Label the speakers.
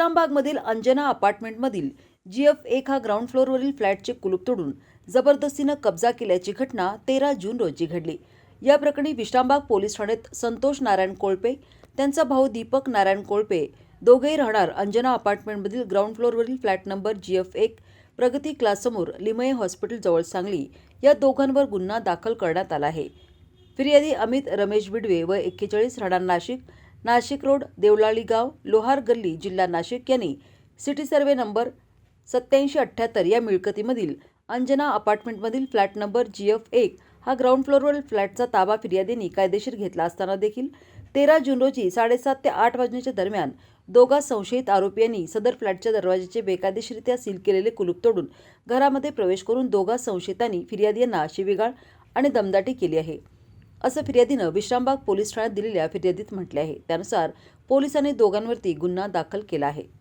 Speaker 1: विश्रामबागमधील अंजना अपार्टमेंटमधील जी F एक हा ground फ्लोअरवरील फ्लॅटचे कुलूप तोडून जबरदस्तीनं कब्जा केल्याची घटना तेरा जून रोजी घडली. या प्रकरणी विश्रामबाग पोलीस ठाण्यात संतोष नारायण कोळपे त्यांचा भाऊ दीपक नारायण कोळपे दोघेही राहणार अंजना अपार्टमेंटमधील ग्राउंड फ्लोअरवरील फ्लॅट नंबर जी एफ एक प्रगती क्लाससमोर लिमये हॉस्पिटलजवळ सांगली या दोघांवर गुन्हा दाखल करण्यात आला आहे. फिर्यादी अमित रमेश बिडवे व एक्केचाळीस राहणार नाशिक नाशिक रोड देवलाळी गाव लोहार गल्ली जिल्हा नाशिक यांनी सिटी सर्वे नंबर सत्याऐंशी अठ्ठ्याहत्तर या मिळकतीमधील अंजना अपार्टमेंटमधील फ्लॅट नंबर जी एफ एक हा ग्राउंड फ्लोअरवरील फ्लॅटचा ताबा फिर्यादींनी कायदेशीर घेतला असताना देखील तेरा जून रोजी साडेसात ते आठ वाजण्याच्या दरम्यान दोघा संशयित आरोपींनी सदर फ्लॅटच्या दरवाजाचे बेकायदेशीरित्या सील केलेले कुलूप तोडून घरामध्ये प्रवेश करून दोघा संशयितांनी फिर्यादी यांना शिवीगाळ आणि दमदाटी केली आहे. असं फिर्यादीनं विश्रामबाग पोलीस ठाण्यात दिलेल्या फिर्यादीत म्हटले आहे. त्यानुसार पोलिसांनी दोघांवरती गुन्हा दाखल केला आहे.